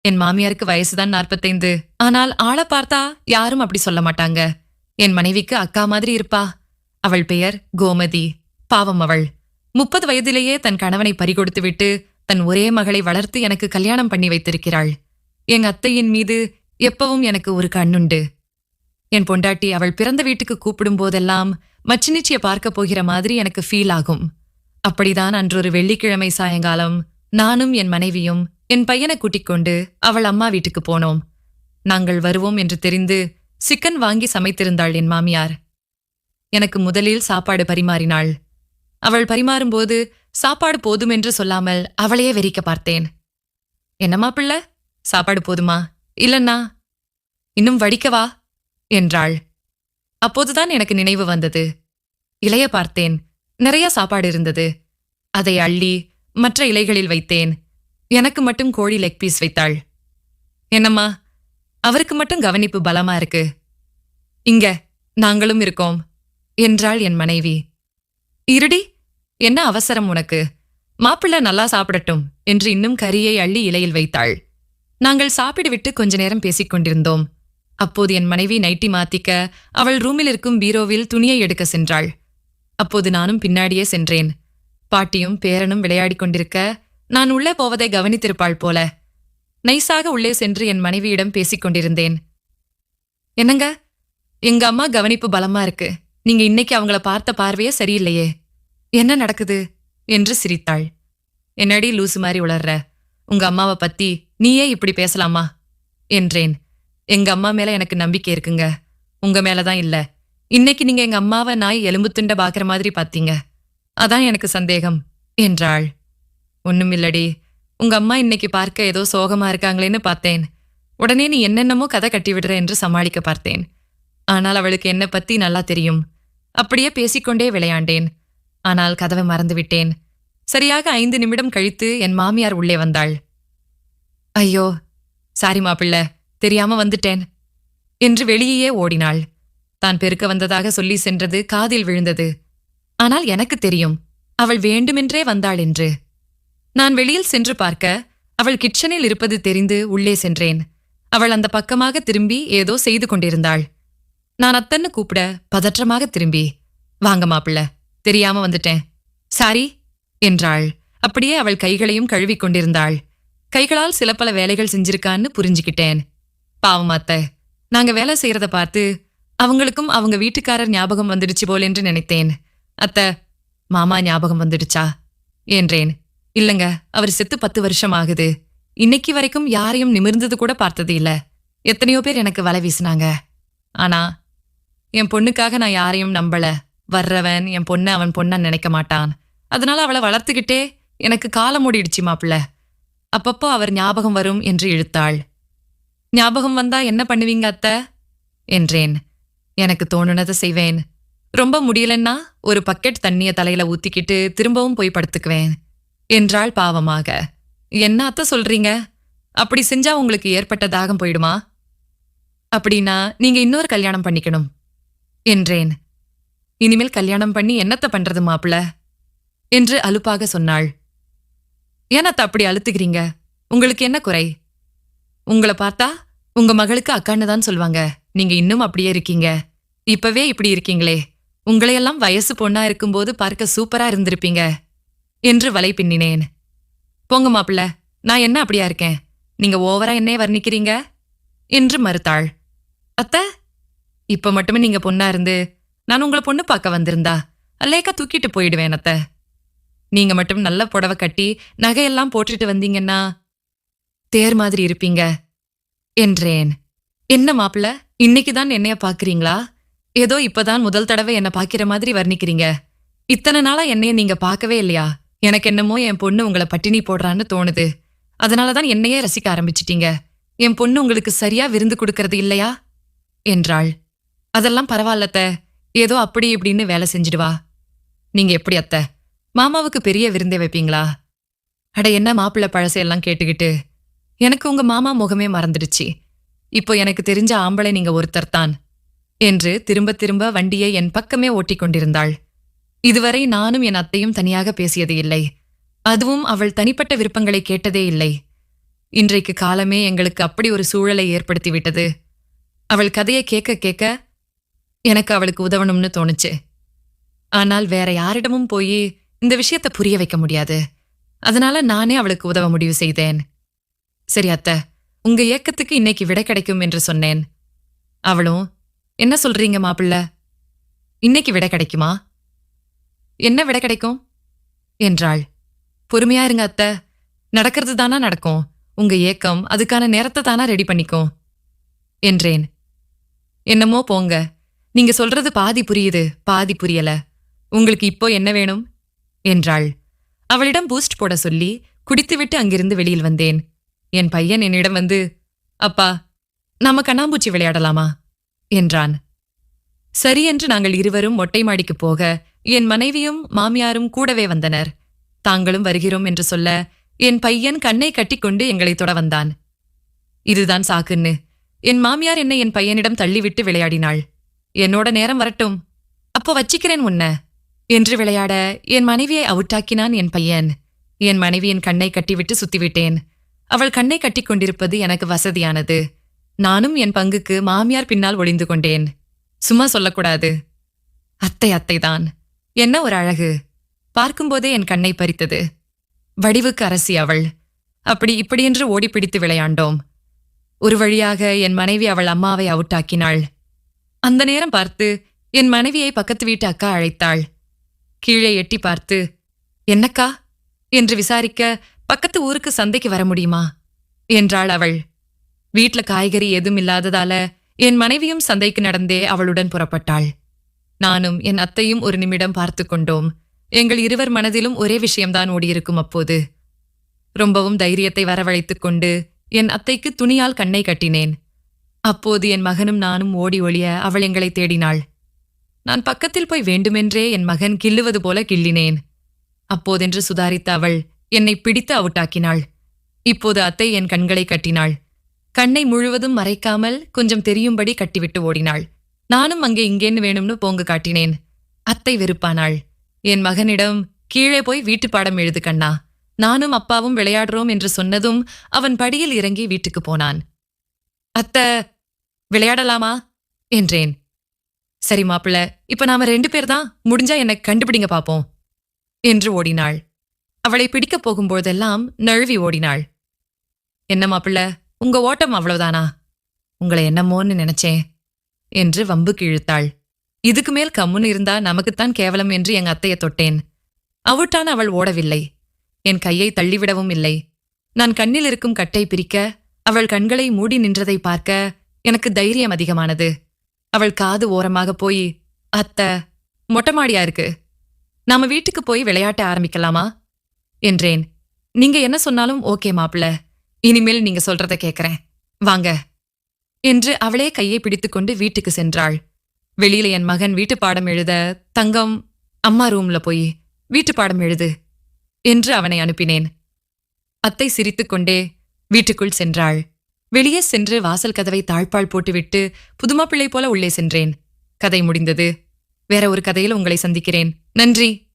என் மாமியாருக்கு வயசுதான் நாற்பத்தைந்து. ஆனால் ஆளை பார்த்தா யாரும் அப்படி சொல்ல மாட்டாங்க. என் மனைவிக்கு அக்கா மாதிரி இருப்பா. அவள் பெயர் கோமதி. பாவம் அவள். முப்பது வயதிலேயே தன் கணவனை பறிகொடுத்து விட்டு தன் ஒரே மகளை வளர்த்து எனக்கு கல்யாணம் பண்ணி வைத்திருக்கிறாள். எங்க அத்தையின் மீது எப்பவும் எனக்கு ஒரு கண்ணுண்டு. என் பொண்டாட்டி அவள் பிறந்த வீட்டுக்கு கூப்பிடும் போதெல்லாம் மச்சினிச்சிய பார்க்க போகிற மாதிரி எனக்கு ஃபீல் ஆகும். அப்படிதான் அன்றொரு வெள்ளிக்கிழமை சாயங்காலம் நானும் என் மனைவியும் என் பையனை கூட்டிக் கொண்டு அவள் அம்மா வீட்டுக்கு போனோம். நாங்கள் வருவோம் என்று தெரிந்து சிக்கன் வாங்கி சமைத்திருந்தாள் என் மாமியார். எனக்கு முதலில் சாப்பாடு பரிமாறினாள். அவள் பரிமாறும்போது சாப்பாடு போதும் என்று சொல்லாமல் அவளையே வெறிக்க பார்த்தேன். என்னம்மா பிள்ளை சாப்பாடு போதுமா? இல்லன்னா? இன்னும் வடிக்கவா? என்றாள். அப்போதுதான் எனக்கு நினைவு வந்தது. இலைய பார்த்தேன். நிறைய சாப்பாடு இருந்தது. அதை அள்ளி மற்ற இலைகளில் வைத்தேன். எனக்கு மட்டும் கோழி லெக் பீஸ் வைத்தாள். என்னம்மா அவருக்கு மட்டும் கவனிப்பு பலமா இருக்கு. இங்க நாங்களும் இருக்கோம் என்றாள் என் மனைவி. இருடி என்ன அவசரம் உனக்கு? மாப்பிள்ளை நல்லா சாப்பிடட்டும் என்று இன்னும் கரியை அள்ளி இலையில் வைத்தாள். நாங்கள் சாப்பிடுவிட்டு கொஞ்ச நேரம் பேசிக் கொண்டிருந்தோம். அப்போது என் மனைவி நைட்டி மாத்திக்க அவள் ரூமில் இருக்கும் பீரோவில் துணியை எடுக்க சென்றாள். அப்போது நானும் பின்னாடியே சென்றேன். பாட்டியும் பேரனும் விளையாடிக் கொண்டிருக்க நான் உள்ளே போவதை கவனித்திருப்பாள் போல. நைஸாக உள்ளே சென்று என் மனைவியிடம் பேசிக் கொண்டிருந்தேன். என்னங்க? எங்க அம்மா கவனிப்பு பலமா இருக்கு. நீங்க இன்னைக்கு அவங்கள பார்த்த பார்வையே சரியில்லையே. என்ன நடக்குது? என்று சிரித்தாள். என்னடி லூசு மாதிரி உளர்ற? உங்க அம்மாவை பத்தி நீயே இப்படி பேசலாமா? என்றேன். எங்க அம்மா மேல எனக்கு நம்பிக்கை இருக்குங்க. உங்க மேலதான் இல்ல. இன்னைக்கு நீங்க எங்க அம்மாவை நாய் எலும்பு துண்ட பாக்குற மாதிரி பாத்தீங்க. அதான் எனக்கு சந்தேகம் என்றாள். ஒண்ணுமில்லடி. உங்க அம்மா இன்னைக்கு பார்க்க ஏதோ சோகமா இருக்காங்களேன்னு பார்த்தேன். உடனே நீ என்னென்னமோ கதை கட்டி விடுற என்று சமாளிக்க பார்த்தேன். ஆனால் அவளுக்கு என்ன பத்தி நல்லா தெரியும். அப்படியே பேசிக்கொண்டே விளையாண்டேன். ஆனால் கதவை மறந்துவிட்டேன் சரியாக ஐந்து நிமிடம் கழித்து என் மாமியார் உள்ளே வந்தாள். ஐயோ சாரி மாப்பிள்ளை தெரியாம வந்துட்டேன் என்று வெளியே ஓடினாள். தான் பெருக்க வந்ததாக சொல்லி சென்றது காதில் விழுந்தது. ஆனால் எனக்கு தெரியும் அவள் வேண்டுமென்றே வந்தாள் என்று. நான் வெளியில் சென்று பார்க்க அவள் கிச்சனில் இருப்பது தெரிந்து உள்ளே சென்றேன். அவள் அந்த பக்கமாக திரும்பி ஏதோ செய்து கொண்டிருந்தாள். நான் அத்தன்னு கூப்பிட பதற்றமாக திரும்பி வாங்க மாப்பிள்ள தெரியாம வந்துட்டேன். சாரி என்றாள். அப்படியே அவள் கைகளையும் கழுவிக் கொண்டிருந்தாள். கைகளால் சில பல வேலைகள் செஞ்சிருக்கான்னு புரிஞ்சுக்கிட்டேன். பாவம் அத்தை நாங்க வேலை செய்யறத பார்த்து அவங்களுக்கும் அவங்க வீட்டுக்காரர் ஞாபகம் வந்துடுச்சு போல் என்று நினைத்தேன். அத்த மாமா ஞாபகம் வந்துடுச்சா? என்றேன். இல்லங்க அவர் செத்து பத்து வருஷம் ஆகுது. இன்னைக்கு வரைக்கும் யாரையும் நிமிர்ந்தது கூட பார்த்தது இல்ல. எத்தனையோ பேர் எனக்கு வலை வீசினாங்க. ஆனா என் பொண்ணுக்காக நான் யாரையும் நம்பல. வர்றவன் என் பொண்ணை அவன் பொண்ணா நினைக்க மாட்டான். அதனால அவளை வளர்த்துக்கிட்டே எனக்கு காலம் ஓடிடுச்சு மாப்பிள்ள. அப்பப்போ அவர் ஞாபகம் வரும் என்று இழுத்தாள். ஞாபகம் வந்தா என்ன பண்ணுவீங்க அத்தை? என்றேன். எனக்கு தோணுனதை செய்வேன். ரொம்ப முடியலன்னா ஒரு பக்கெட் தண்ணிய தலையில ஊத்திக்கிட்டு திரும்பவும் போய் படுத்துக்குவேன். என்றாள் பாவமாக. என்ன அத்த சொல்றீங்க? அப்படி செஞ்சா உங்களுக்கு ஏற்பட்ட தாகம் போயிடுமா? அப்படின்னா நீங்க இன்னொரு கல்யாணம் பண்ணிக்கணும் என்றேன். இனிமேல் கல்யாணம் பண்ணி என்னத்த பண்றது மாப்பிள என்று அலுப்பாக சொன்னாள். ஏனத்த அப்படி அழுத்துக்கிறீங்க? உங்களுக்கு என்ன குறை? உங்களை பார்த்தா உங்க மகளுக்கு அக்கான்னு தான் சொல்லுவாங்க நீங்க இன்னும் அப்படியே இருக்கீங்க. இப்பவே இப்படி இருக்கீங்களே. உங்களையெல்லாம் வயசு பொண்ணா இருக்கும்போது பார்க்க சூப்பரா இருந்திருப்பீங்க. என்று வலை பின்னினேன். போங்க மாப்பிள்ள நான் என்ன அப்படியா இருக்கேன்? நீங்க ஓவரா என்னைய வர்ணிக்கிறீங்க? என்று மறுத்தாள். அத்த இப்ப மட்டுமே நீங்க பொண்ணா இருந்து நான் உங்களை பொண்ணு பார்க்க வந்திருந்தா அல்லேக்கா தூக்கிட்டு போயிடுவேன் அத்த. நீங்க மட்டும் நல்ல புடவை கட்டி நகையெல்லாம் போட்டுட்டு வந்தீங்கன்னா தேர் மாதிரி இருப்பீங்க என்றேன். என்ன மாப்பிள்ள இன்னைக்கு தான் என்னைய பாக்குறீங்களா ஏதோ இப்பதான் முதல் தடவை என்ன பாக்கிற மாதிரி வர்ணிக்கிறீங்க. இத்தனை நாளா என்னைய நீங்க பார்க்கவே இல்லையா? எனக்கு என்னமோ என் பொண்ணு உங்களை பட்டினி போடுறான்னு தோணுது. அதனாலதான் என்னையே ரசிக்க ஆரம்பிச்சிட்டீங்க. என் பொண்ணு உங்களுக்கு சரியா விருந்து கொடுக்கறது இல்லையா? என்றாள். அதெல்லாம் பரவாயில்லத்த ஏதோ அப்படி இப்படின்னு வேலை செஞ்சிடுவா. நீங்க எப்படி அத்த? மாமாவுக்கு பெரிய விருந்தே வைப்பீங்களா? அட என்ன மாப்பிள்ளை பழசையெல்லாம் கேட்டுக்கிட்டு. எனக்கு உங்க மாமா முகமே மறந்துடுச்சு. இப்போ எனக்கு தெரிஞ்ச ஆம்பளை நீங்க ஒருத்தர் தான் என்று திரும்ப திரும்ப வண்டியை என் பக்கமே ஓட்டிக் கொண்டிருந்தாள் இதுவரை நானும் என் அத்தையும் தனியாக பேசியது இல்லை. அதுவும் அவள் தனிப்பட்ட விருப்பங்களை கேட்டதே இல்லை. இன்றைக்கு காலமே எங்களுக்கு அப்படி ஒரு சூழலை ஏற்படுத்தி விட்டது அவள் கதையை கேட்க கேட்க எனக்கு அவளுக்கு உதவணும்னு தோணுச்சு. ஆனால் வேற யாரிடமும் போய் இந்த விஷயத்தை புரிய வைக்க முடியாது. அதனால நானே அவளுக்கு உதவ முடிவு செய்தேன். சரி அத்த உங்க ஏக்கத்துக்கு இன்னைக்கு விடை கிடைக்கும் என்று சொன்னேன். அவளும் என்ன சொல்றீங்க மாப்பிள்ள? இன்னைக்கு விடை கிடைக்குமா? என்ன விடை கிடைக்கும்? என்றாள். பொறுமையா இருங்க அத்தை. நடக்கிறது தானா நடக்கும். உங்க ஏக்கம் அதுக்கான நேரத்தை தானா ரெடி பண்ணிக்கும். என்றேன். என்னமோ போங்க. நீங்க சொல்றது பாதி புரியுது பாதி புரியல. உங்களுக்கு இப்போ என்ன வேணும்? என்றாள். அவளிடம் பூஸ்ட் போட சொல்லி குடித்துவிட்டு அங்கிருந்து வெளியில் வந்தேன். என் பையன் என்னிடம் வந்து அப்பா நாம கண்ணாம்பூச்சி விளையாடலாமா? என்றான். சரி என்று நாங்கள் இருவரும் மொட்டை மாடிக்கு போக என் மனைவியும் மாமியாரும் கூடவே வந்தனர். தாங்களும் வருகிறோம் என்று சொல்ல என் பையன் கண்ணை கட்டிக்கொண்டு எங்களை தொட வந்தான். இதுதான் சாக்குன்னு. என் மாமியார் என்னை என் பையனிடம் தள்ளிவிட்டு விளையாடினாள். என்னோட நேரம் வரட்டும். அப்போ வச்சிக்கிறேன் உன்ன. என்று விளையாட என் மனைவியை அவுட்டாக்கினான் என் பையன். என் மனைவியின் கண்ணை கட்டிவிட்டு சுத்திவிட்டேன். அவள் கண்ணை கட்டிக் கொண்டிருப்பது எனக்கு வசதியானது. நானும் என் பங்குக்கு மாமியார் பின்னால் ஒளிந்து கொண்டேன். சும்மா சொல்லக்கூடாது. அத்தை அத்தைதான். என்ன ஒரு அழகு? பார்க்கும்போதே என் கண்ணை பறித்தது. வடிவுக்கு அரசி அவள். அப்படி இப்படியென்று ஓடிப்பிடித்து விளையாண்டோம். ஒரு வழியாக என் மனைவி அவள் அம்மாவை அவுட்டாக்கினாள். அந்த நேரம் பார்த்து என் மனைவியை பக்கத்து வீட்டு அக்கா அழைத்தாள். கீழே எட்டி பார்த்து என்னக்கா? என்று விசாரிக்க பக்கத்து ஊருக்கு சந்தைக்கு வர முடியுமா? என்றாள் அவள். வீட்ல காய்கறி எதுவும் இல்லாததால என் மனைவியும் சந்தைக்கு நடந்தே அவளுடன் புறப்பட்டாள். நானும் என் அத்தையும் ஒரு நிமிடம் பார்த்து கொண்டோம் எங்கள் இருவர் மனதிலும் ஒரே விஷயம்தான் ஓடியிருக்கும் அப்போது. ரொம்பவும் தைரியத்தை வரவழைத்துக் கொண்டு என் அத்தைக்கு துணியால் கண்ணை கட்டினேன். அப்போது என் மகனும் நானும் ஓடி ஒளிய அவள் எங்களை தேடினாள். நான் பக்கத்தில் போய் வேண்டுமென்றே என் மகன் கிள்ளுவது போல கிள்ளினேன். அப்போதென்று சுதாரித்த அவள் என்னை பிடித்து அவுட்டாக்கினாள். இப்போது அத்தை என் கண்களை கட்டினாள். கண்ணை முழுவதும் மறைக்காமல் கொஞ்சம் தெரியும்படி கட்டிவிட்டு ஓடினாள். நானும் அங்கே இங்கேன்னு வேணும்னு போங்க காட்டினேன். அத்தை வெறுப்பானாள். என் மகனிடம் கீழே போய் வீட்டு பாடம் எழுது கண்ணா. நானும் அப்பாவும் விளையாடுறோம் என்று சொன்னதும் அவன் படியில் இறங்கி வீட்டுக்கு போனான். அத்த விளையாடலாமா? என்றேன். சரி மாப்பிள்ள இப்ப நாம ரெண்டு பேர் தான் முடிஞ்சா என்னை கண்டுபிடிங்க பாப்போம். என்று ஓடினாள். அவளை பிடிக்கப் போகும்போதெல்லாம் நழுவி ஓடினாள். என்ன மாப்பிள்ள உங்க ஓட்டம் அவ்வளவுதானா? உங்களை என்னமோன்னு நினைச்சேன். என்று வம்புக்கு இழுத்தாள் இதுக்கு மேல் கம்முன்னு இருந்தா நமக்குத்தான் கேவலம் என்று எங்க அத்தையை தொட்டேன். அவுட்டான் அவள் ஓடவில்லை. என் கையை தள்ளிவிடவும் இல்லை. நான் கண்ணில் இருக்கும் கட்டை பிரிக்க அவள் கண்களை மூடி நின்றதை பார்க்க எனக்கு தைரியம் அதிகமானது. அவள் காது ஓரமாக போய் அத்த மொட்டமாடியா இருக்கு? நாம வீட்டுக்கு போய் விளையாட்ட ஆரம்பிக்கலாமா? என்றேன். நீங்க என்ன சொன்னாலும் ஓகே மாப்பிள்ள. இனிமேல் நீங்க சொல்றத கேக்குறேன். வாங்க. என்று அவளே கையை பிடித்துக்கொண்டு வீட்டுக்கு சென்றாள். வெளியில என் மகன் வீட்டு பாடம் எழுத தங்கம் அம்மா ரூம்ல போய் வீட்டு பாடம் எழுது என்று அவனை அனுப்பினேன். அத்தை சிரித்துக்கொண்டே வீட்டுக்குள் சென்றாள். வெளியே சென்று வாசல் கதவை தாழ்பால் போட்டுவிட்டு புதுமாப்பிள்ளை போல உள்ளே சென்றேன். கதை முடிந்தது. வேற ஒரு கதையில் உங்களை சந்திக்கிறேன். நன்றி.